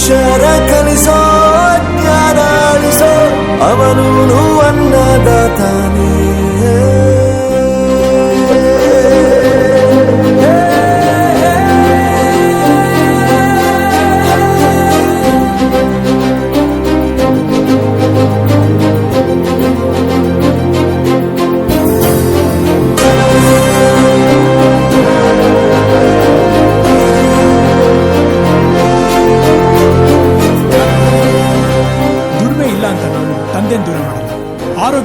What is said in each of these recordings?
ಅಕ್ಷರ ಕಲಿಸೋ ಜ್ಞಾನ ಅಳಿಸೋ ಅವನೂನು ಅನ್ನದಾತಾನೆ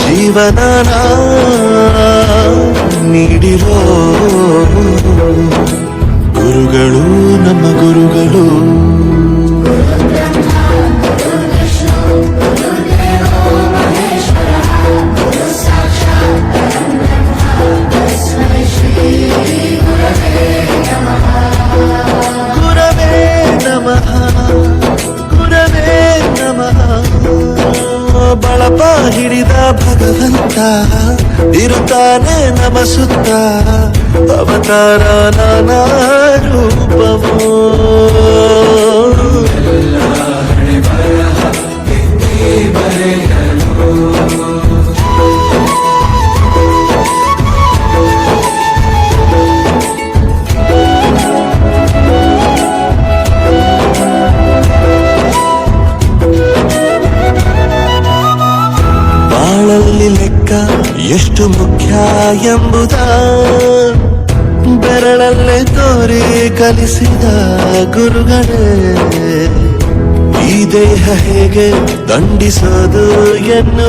ಜೀವನನ ನೀಡಿರೋ ಗುರುಗಳು ನಮ್ಮ ಗುರುಗಳು ಭಗವಂತ ಇರುತ್ತಾನೆ ನಮ ಸುತ್ತ ಅವತಾರ ಎಷ್ಟು ಮುಖ್ಯ ಎಂಬುದ ಬೆರಳಲ್ಲೇ ತೋರಿ ಕಲಿಸಿದ ಗುರುಗಳೇ. ಈ ದೇಹ ಹೇಗೆ ದಂಡಿಸೋದು ಎನ್ನು